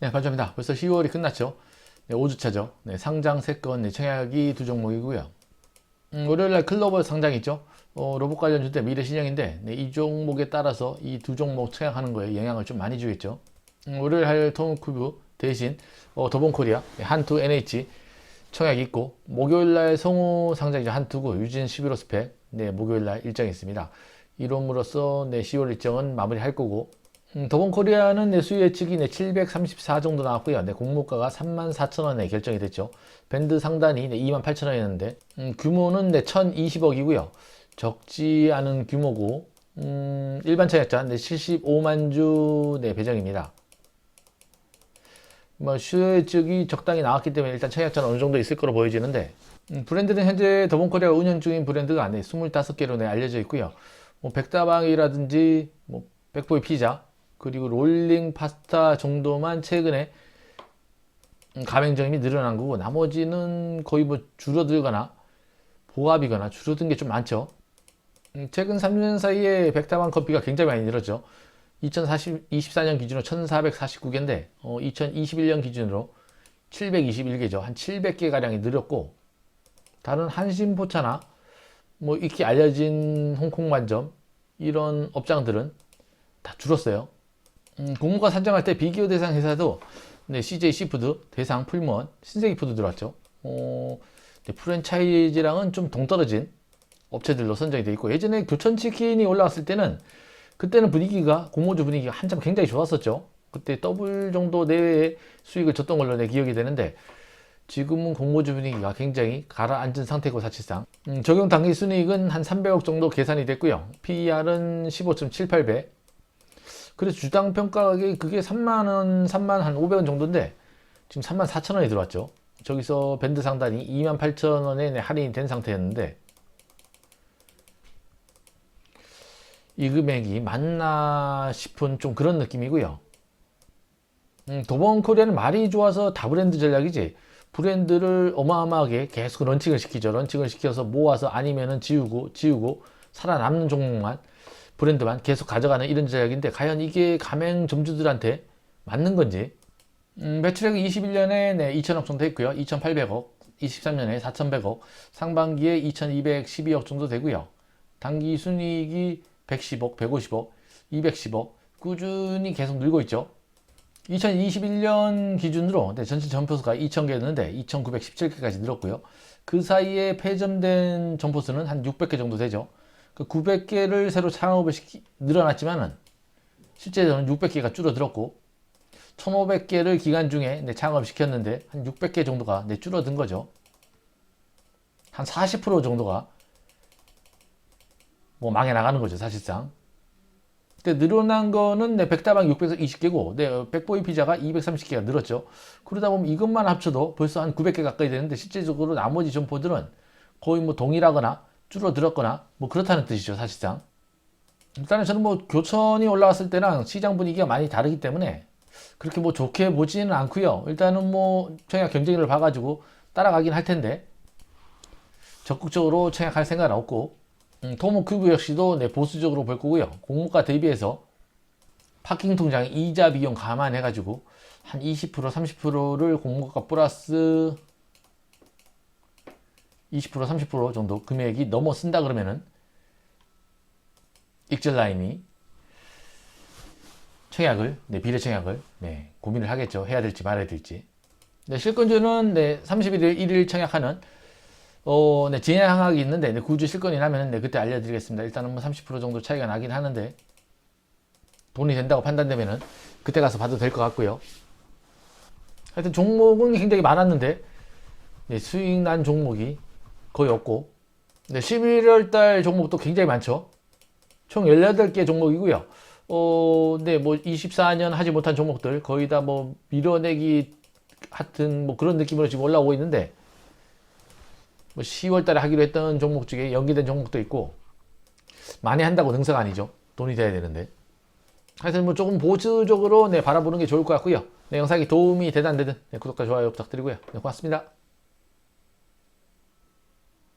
네, 감사합니다. 벌써 10월이 끝났죠. 네, 5주차죠. 네, 상장 3건, 네, 청약이 두 종목이고요. 음, 월요일날 클로버 상장 있죠. 어, 로봇 관련 주대 미래 신형인데 네, 이 종목에 따라서 이 두 종목 청약하는 거에 영향을 좀 많이 주겠죠. 음, 월요일 할 톰큐브 대신 어, 더본코리아, 네, 한투 NH 청약이 있고 목요일날 성우 상장이죠. 한투고 유진 11호 스펙 네, 목요일날 일정이 있습니다. 이름으로써 네, 10월 일정은 마무리할 거고 음, 더본 코리아는 내 수요 예측이 내734 정도 나왔고요. 내 공모가가 34,000원에 결정이 됐죠. 밴드 상단이 내 28,000원이었는데 음, 규모는 내 1,020억이고요. 적지 않은 규모고 음, 일반 청약자 내 75만 주내 배정입니다. 뭐 수요 예측이 적당히 나왔기 때문에 일단 청약자는 어느 정도 있을 거로 보여지는데 음, 브랜드는 현재 더본코리아가 운영 중인 브랜드가 안에 25개로 내 알려져 있고요. 뭐 백다방이라든지 뭐 백보이 피자 그리고 롤링 파스타 정도만 최근에 음, 가맹점이 늘어난 거고 나머지는 거의 뭐 줄어들거나 보합이거나 줄어든 게 좀 많죠. 음, 최근 3년 사이에 백다방 커피가 굉장히 많이 늘었죠. 2024년 기준으로 1449개인데 어, 2021년 기준으로 721개죠. 한 700개 가량이 늘었고 다른 한신포차나 뭐 이렇게 알려진 홍콩 반점 이런 업장들은 다 줄었어요. 음, 공모가 산정할 때 비교 대상 회사도 네, CJ 시푸드, 대상 풀무원, 신세기 푸드 들어왔죠. 어, 네, 프랜차이즈랑은 좀 동떨어진 업체들로 선정이 돼 있고 예전에 교촌치킨이 올라왔을 때는 그때는 분위기가 공모주 분위기가 한참 굉장히 좋았었죠. 그때 더블 정도 내외의 수익을 줬던 걸로 내 기억이 되는데 지금은 공모주 분위기가 굉장히 가라앉은 상태고 사실상 음, 적용 당기 순이익은 한 300억 정도 계산이 됐고요. PER은 15.78배. 그래서 주당 평가 가격이 그게 3만원, 3만 한 500원 정도인데 지금 3만 4천원이 들어왔죠. 저기서 밴드 상단이 2만 8천원에 할인이 된 상태였는데 이 금액이 맞나 싶은 좀 그런 느낌이고요. 음, 도번 코리아는 말이 좋아서 다 브랜드 전략이지 브랜드를 어마어마하게 계속 런칭을 시키죠. 런칭을 시켜서 모아서 아니면은 지우고 지우고 살아남는 종목만 브랜드만 계속 가져가는 이런 전략인데 과연 이게 가맹 점주들한테 맞는 건지 음, 매출액이 21년에 네, 2천억 정도 했고요. 2,800억 23년에 4,100억 상반기에 2,212억 정도 되고요. 단기 순이익이 110억, 150억, 210억 꾸준히 계속 늘고 있죠. 2021년 기준으로 네, 전체 점포수가 2,000개였는데 2,917개까지 늘었고요. 그 사이에 폐점된 점포수는 한 600개 정도 되죠. 그 900개를 새로 창업을 시키, 늘어났지만은 실제로는 600개가 줄어들었고 1,500개를 기간 중에 네, 창업시켰는데 한 600개 정도가 네, 줄어든 거죠. 한 40% 정도가 뭐 망해 나가는 거죠, 사실상. 근데 늘어난 거는 네, 백다방 620개고, 네, 백보이 피자가 230개가 늘었죠. 그러다 보면 이것만 합쳐도 벌써 한 900개 가까이 되는데 실제적으로 나머지 점포들은 거의 뭐 동일하거나 줄어들었거나 뭐 그렇다는 뜻이죠, 사실상. 일단은 저는 뭐 교천이 올라왔을 때랑 시장 분위기가 많이 다르기 때문에 그렇게 뭐 좋게 보지는 않고요. 일단은 뭐 청약 경쟁률을 봐가지고 따라가긴 할 텐데 적극적으로 청약할 생각은 없고 음, 토모 큐브 역시도 네, 보수적으로 볼 거고요. 공모가 대비해서 파킹 통장 이자 비용 감안해 가지고 한 20% 30%를 공모가 플러스 20% 30% 정도 금액이 넘어 쓴다 그러면은 익절 라인이 청약을 네, 비례 청약을 네, 고민을 하겠죠. 해야 될지 말아야 될지. 네, 실권주는 네, 31일 1일 청약하는 어, 네, 진행항이 있는데 네, 구주 실권이 나면 네, 그때 알려드리겠습니다. 일단은 뭐 30% 정도 차이가 나긴 하는데 돈이 된다고 판단되면은 그때 가서 봐도 될 것 같고요. 하여튼 종목은 굉장히 많았는데 네, 수익 난 종목이 거의 없고 네, 11월 달 종목도 굉장히 많죠. 총 18개 종목이고요. 어, 네, 뭐 24년 하지 못한 종목들 거의 다 뭐 밀어내기 하여튼 뭐 그런 느낌으로 지금 올라오고 있는데 뭐 10월 달에 하기로 했던 종목 중에 연기된 종목도 있고 많이 한다고 등사가 아니죠. 돈이 돼야 되는데. 하여튼 뭐 조금 보수적으로 네, 바라보는 게 좋을 것 같고요. 네, 영상이 도움이 되든 안 되든 네, 구독과 좋아요 부탁드리고요. 네, 고맙습니다.